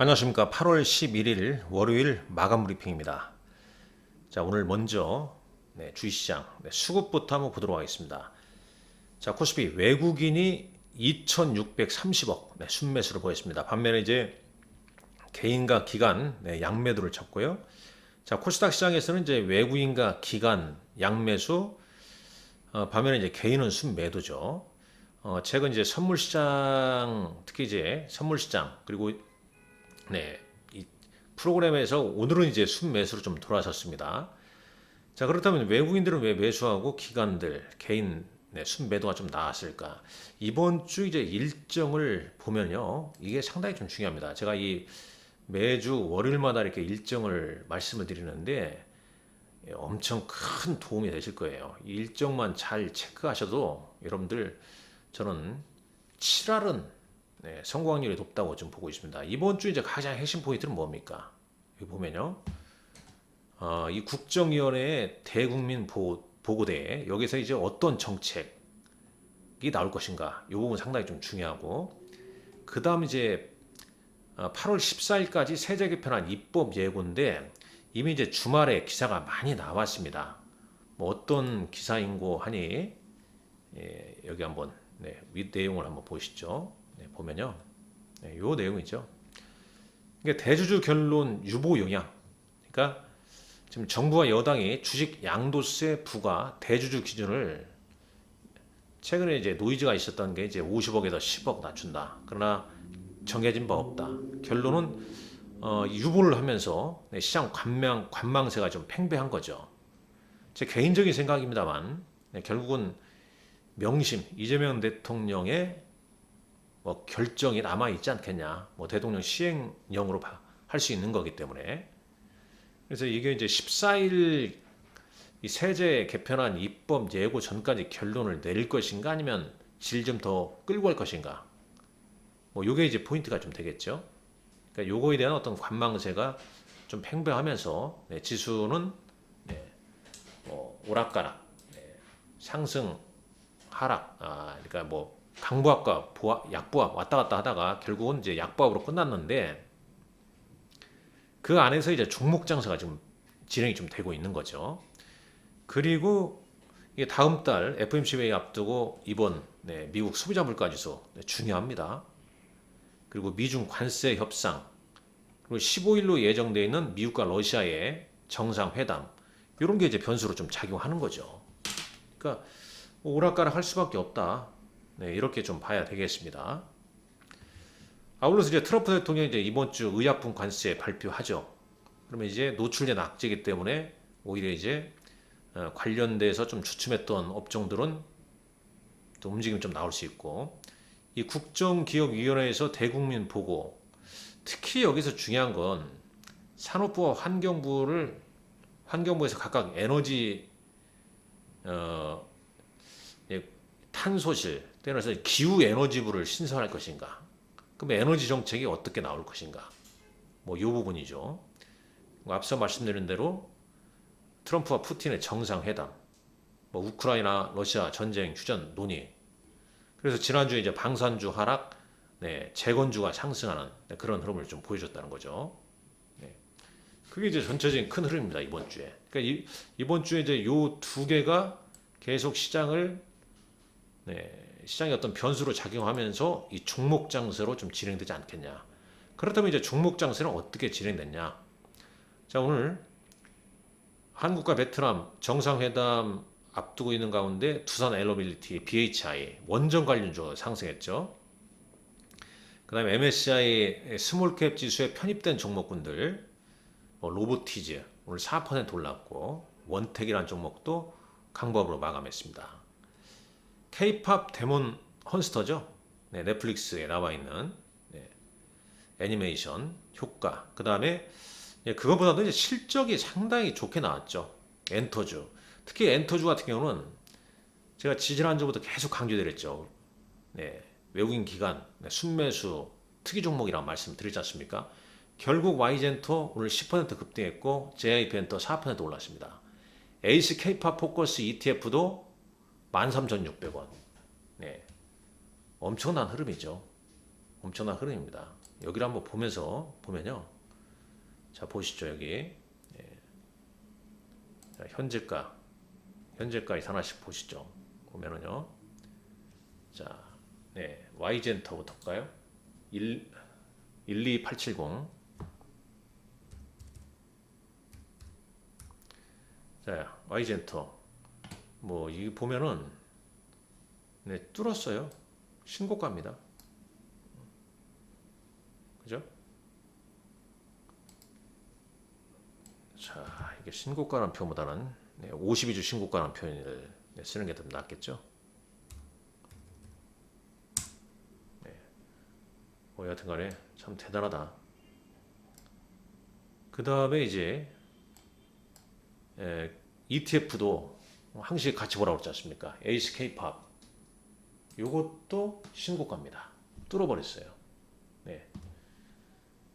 안녕하십니까. 8월 11일 월요일 마감 브리핑입니다. 자, 오늘 먼저 네, 주식시장 네, 수급부터 한번 보도록 하겠습니다. 자, 코스피 외국인이 2,630억 네, 순매수를 보였습니다. 반면에 이제 개인과 기관 네, 양매도를 쳤고요. 자, 코스닥 시장에서는 이제 외국인과 기관 양매수 어, 반면에 이제 개인은 순매도죠. 어, 최근 이제 선물 시장 특히 이제 선물 시장 그리고 네, 이 프로그램에서 오늘은 이제 순매수로 좀 돌아섰습니다. 자, 그렇다면 외국인들은 왜 매수하고 기관들, 개인 네, 순매도가 좀 나았을까? 이번 주 이제 일정을 보면요. 이게 상당히 좀 중요합니다. 제가 이 매주 월요일마다 이렇게 일정을 말씀을 드리는데 예, 엄청 큰 도움이 되실 거예요. 이 일정만 잘 체크하셔도 여러분들 저는 7할은 네, 성공 확률이 높다고 좀 보고 있습니다. 이번 주 이제 가장 핵심 포인트는 뭡니까? 여기 보면요. 어, 이 국정위원회의 대국민 보고, 보고대에 여기서 이제 어떤 정책이 나올 것인가 이 부분 상당히 좀 중요하고 그 다음 이제 어, 8월 14일까지 세제 개편안 입법 예고인데 이미 이제 주말에 기사가 많이 나왔습니다. 뭐 어떤 기사인고 하니 예, 여기 한번 네, 윗 내용을 한번 보시죠. 네, 보면요, 네, 요 내용이죠. 이게 대주주 결론 유보 영향. 그러니까 지금 정부와 여당이 주식 양도세 부과 대주주 기준을 최근에 이제 노이즈가 있었던 게 이제 50억에서 10억 낮춘다. 그러나 정해진 바 없다. 결론은 어, 유보를 하면서 네, 시장 관망 관망세가 좀 팽배한 거죠. 제 개인적인 생각입니다만 네, 결국은 명심 이재명 대통령의 뭐 결정이 남아 있지 않겠냐. 뭐 대통령 시행령으로 할 수 있는 거기 때문에 그래서 이게 이제 14일 이 세제 개편안 입법 예고 전까지 결론을 내릴 것인가 아니면 질 좀 더 끌고 갈 것인가. 뭐 요게 이제 포인트가 좀 되겠죠. 그러니까 요거에 대한 어떤 관망세가 좀 팽배하면서 네, 지수는 네, 뭐 오락가락, 네, 상승, 하락, 아, 그러니까 뭐 강보합과 보합, 약보합 왔다 갔다 하다가 결국은 이제 약보합으로 끝났는데 그 안에서 이제 종목 장사가 지금 진행이 좀 되고 있는 거죠. 그리고 이게 다음 달 FMC 회의 앞두고 이번 네, 미국 소비자 물가 지수 네, 중요합니다. 그리고 미중 관세 협상 그리고 15일로 예정되어 있는 미국과 러시아의 정상 회담 이런 게 이제 변수로 좀 작용하는 거죠. 그러니까 뭐 오락가락 할 수밖에 없다. 네, 이렇게 좀 봐야 되겠습니다. 아울러서 이제 트럼프 대통령이 이제 이번 주 의약품 관세 발표하죠. 그러면 이제 노출된 악재이기 때문에 오히려 이제 어, 관련돼서 좀 주춤했던 업종들은 또 움직임이 좀 나올 수 있고 이 국정기업위원회에서 대국민 보고 특히 여기서 중요한 건 산업부와 환경부를 환경부에서 각각 에너지 어, 예, 탄소실 때문에 기후 에너지부를 신설할 것인가? 그럼 에너지 정책이 어떻게 나올 것인가? 뭐 이 부분이죠. 뭐 앞서 말씀드린 대로 트럼프와 푸틴의 정상회담, 뭐 우크라이나 러시아 전쟁 휴전 논의. 그래서 지난주에 이제 방산주 하락, 네, 재건주가 상승하는 네, 그런 흐름을 좀 보여줬다는 거죠. 네. 그게 이제 전체적인 큰 흐름입니다 이번 주에. 그러니까 이, 이번 주에 이제 요 두 개가 계속 시장을 네, 시장의 어떤 변수로 작용하면서 이 종목 장세로 좀 진행되지 않겠냐. 그렇다면 이제 종목 장세는 어떻게 진행됐냐? 자 오늘 한국과 베트남 정상회담 앞두고 있는 가운데 두산 엘러빌리티, BHI 원전 관련주가 상승했죠. 그다음에 MSCI 스몰캡 지수에 편입된 종목군들 뭐 로보티즈 오늘 4% 올랐고 원택이라는 종목도 강보합으로 마감했습니다. K-팝 데몬 헌스터죠. 네, 넷플릭스에 나와 있는 네, 애니메이션 효과. 그 다음에 예, 그것보다도 이제 실적이 상당히 좋게 나왔죠. 엔터주. 특히 엔터주 같은 경우는 제가 지지난주부터 계속 강조드렸죠. 네, 외국인 기관, 네, 순매수, 특이 종목이라고 말씀드리지 않습니까? 결국 Y젠터 오늘 10% 급등했고 JIP엔터 4% 올랐습니다. 에이스 K-팝 포커스 ETF도 13,600원. 네. 엄청난 흐름이죠. 엄청난 흐름입니다. 여기를 한번 보면서 보면요. 자 보시죠 여기 예. 자, 현재가 현재가에 하나씩 보시죠. 보면은요. 자, 네 Y젠터부터 볼까요? 1 12870 자, Y젠터. 뭐, 이 보면은, 네, 뚫었어요. 신고가입니다. 그죠? 자, 이게 신고가라는 표현보다는 네, 52주 신고가라는 표현을 네, 쓰는 게 더 낫겠죠? 네. 뭐, 여하튼 간에 참 대단하다. 그 다음에 이제, 에, ETF도 항시 같이 보라고 그랬지 않습니까? 에이스 K-팝. 요것도 신고가입니다. 뚫어버렸어요. 네.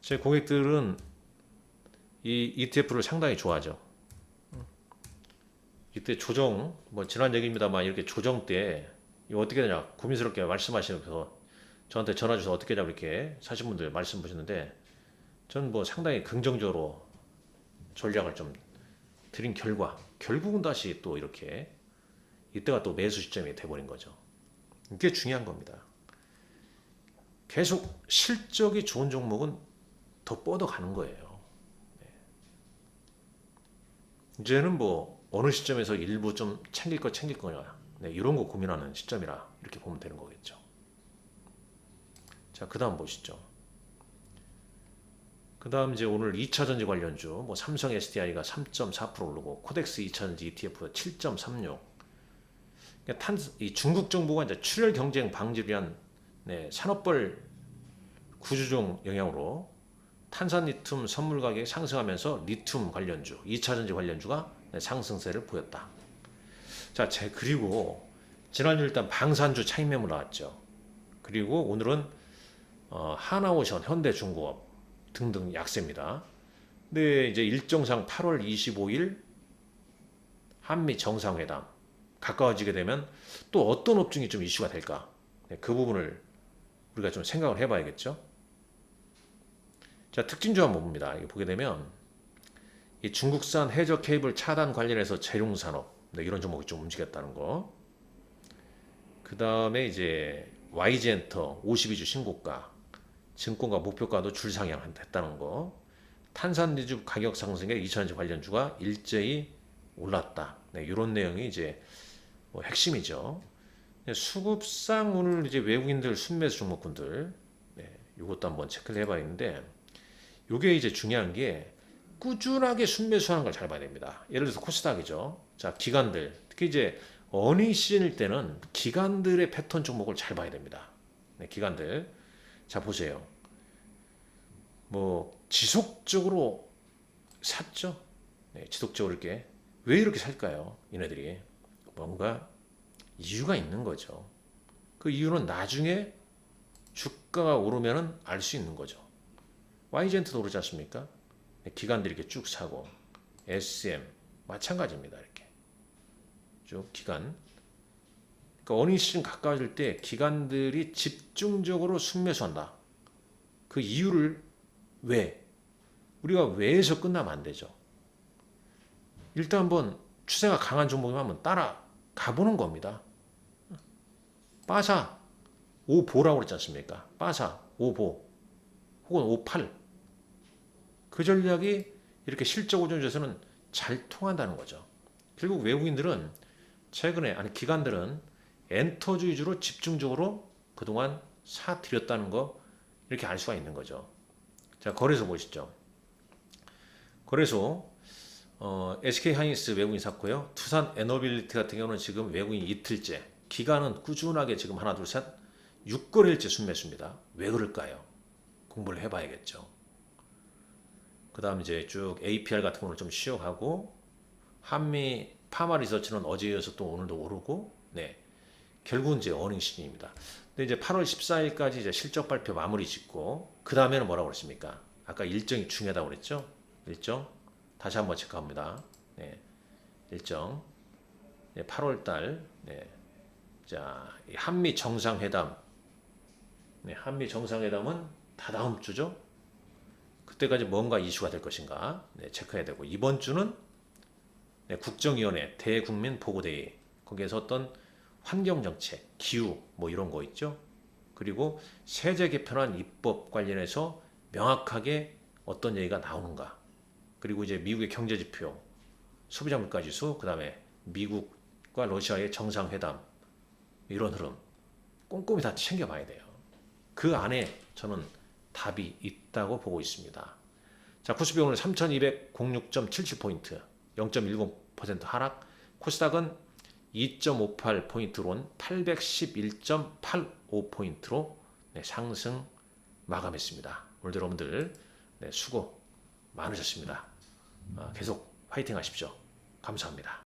제 고객들은 이 ETF를 상당히 좋아하죠. 이때 조정, 뭐 지난 얘기입니다만 이렇게 조정 때 이거 어떻게 되냐 고민스럽게 말씀하시면서 저한테 전화 주셔서 어떻게 되냐 이렇게 사신 분들 말씀 보셨는데 저는 뭐 상당히 긍정적으로 전략을 좀 드린 결과 결국은 다시 또 이렇게 이때가 또 매수 시점이 돼버린 거죠. 이게 중요한 겁니다. 계속 실적이 좋은 종목은 더 뻗어가는 거예요. 네. 이제는 뭐 어느 시점에서 일부 좀 챙길 거 챙길 거냐 네, 이런 거 고민하는 시점이라 이렇게 보면 되는 거겠죠. 자, 그 다음 보시죠. 그 다음 이제 오늘 2차 전지 관련주, 뭐 삼성 SDI가 3.4% 오르고, 코덱스 2차 전지 ETF가 7.36. 그러니까 탄, 이 중국 정부가 이제 출혈 경쟁 방지를 위한 네, 산업벌 구조종 영향으로 탄산 리튬 선물 가격이 상승하면서 리튬 관련주, 2차 전지 관련주가 네, 상승세를 보였다. 자, 제 그리고 지난주 일단 방산주 차익 매물 나왔죠. 그리고 오늘은 어, 하나오션, 현대중공업 등등 약세입니다. 근데 이제 일정상 8월 25일 한미 정상회담 가까워지게 되면 또 어떤 업종이 좀 이슈가 될까? 네, 그 부분을 우리가 좀 생각을 해봐야겠죠. 자 특징주 한번 봅니다. 이게 보게 되면 이 중국산 해저 케이블 차단 관련해서 재룡산업 네, 이런 종목이 좀 움직였다는 거. 그 다음에 이제 YG엔터 52주 신고가 증권가 목표가도 줄 상향했다는 거. 탄산리주 가격 상승에 2차전지 관련주가 일제히 올랐다. 네, 이런 내용이 이제 뭐 핵심이죠. 네, 수급상 오늘 이제 외국인들 순매수 종목군들, 네, 이것도 한번 체크를 해봐야겠는데, 이게 이제 중요한 게 꾸준하게 순매수하는 걸 잘 봐야 됩니다. 예를 들어서 코스닥이죠. 자, 기관들, 특히 이제 어닝 시즌일 때는 기관들의 패턴 종목을 잘 봐야 됩니다. 네, 기관들. 자, 보세요. 뭐, 지속적으로 샀죠? 네, 지속적으로 이렇게. 왜 이렇게 살까요? 얘네들이. 뭔가 이유가 있는 거죠. 그 이유는 나중에 주가가 오르면은 알 수 있는 거죠. YG엔트도 오르지 않습니까? 네, 기관들이 이렇게 쭉 사고, SM, 마찬가지입니다. 이렇게. 쭉 기관. 그러니까 어닝 시즌 가까워질 때 기관들이 집중적으로 순매수한다. 그 이유를 왜? 우리가 왜에서 끝나면 안 되죠. 일단 한번 추세가 강한 종목이면 한번 따라 가보는 겁니다. 빠사 5보라고 그랬지 않습니까? 빠사 5보 혹은 58. 그 전략이 이렇게 실적 오전에서는 잘 통한다는 거죠. 결국 외국인들은 최근에 아니 기관들은 엔터주 위주로 집중적으로 그동안 사들였다는 거 이렇게 알 수가 있는 거죠. 자 거래소 보시죠. 거래소 어, SK 하이닉스 외국인 샀고요. 투산 에너빌리티 같은 경우는 지금 외국인 이틀째, 기간은 꾸준하게 지금 하나 둘 셋 6거래일째 순매수입니다. 왜 그럴까요? 공부를 해봐야겠죠. 그 다음 이제 쭉 APR 같은 거는 좀 쉬어가고 한미 파마 리서치는 어제 이어서 또 오늘도 오르고 네 결국은 이제 어닝 시즌입니다. 근데 이제 8월 14일까지 이제 실적 발표 마무리 짓고 그 다음에는 뭐라고 그랬습니까? 아까 일정이 중요하다고 그랬죠? 일정 다시 한번 체크합니다. 네, 일정 네, 8월 달 네, 자 한미 정상회담 네, 한미 정상회담은 다 다음 주죠. 그때까지 뭔가 이슈가 될 것인가 네, 체크해야 되고 이번 주는 네, 국정위원회 대국민 보고대회 거기에서 어떤 환경 정책, 기후 뭐 이런 거 있죠. 그리고 세제 개편안 입법 관련해서 명확하게 어떤 얘기가 나오는가. 그리고 이제 미국의 경제 지표, 소비자 물가 지수, 그다음에 미국과 러시아의 정상회담 이런 흐름 꼼꼼히 다 챙겨봐야 돼요. 그 안에 저는 답이 있다고 보고 있습니다. 자, 코스피 오늘 3,206.77포인트, 0.10% 하락. 코스닥은 2.58포인트론 811.85포인트로 상승 마감했습니다. 오늘도 여러분들 네, 수고 많으셨습니다. 아, 계속 화이팅 하십시오. 감사합니다.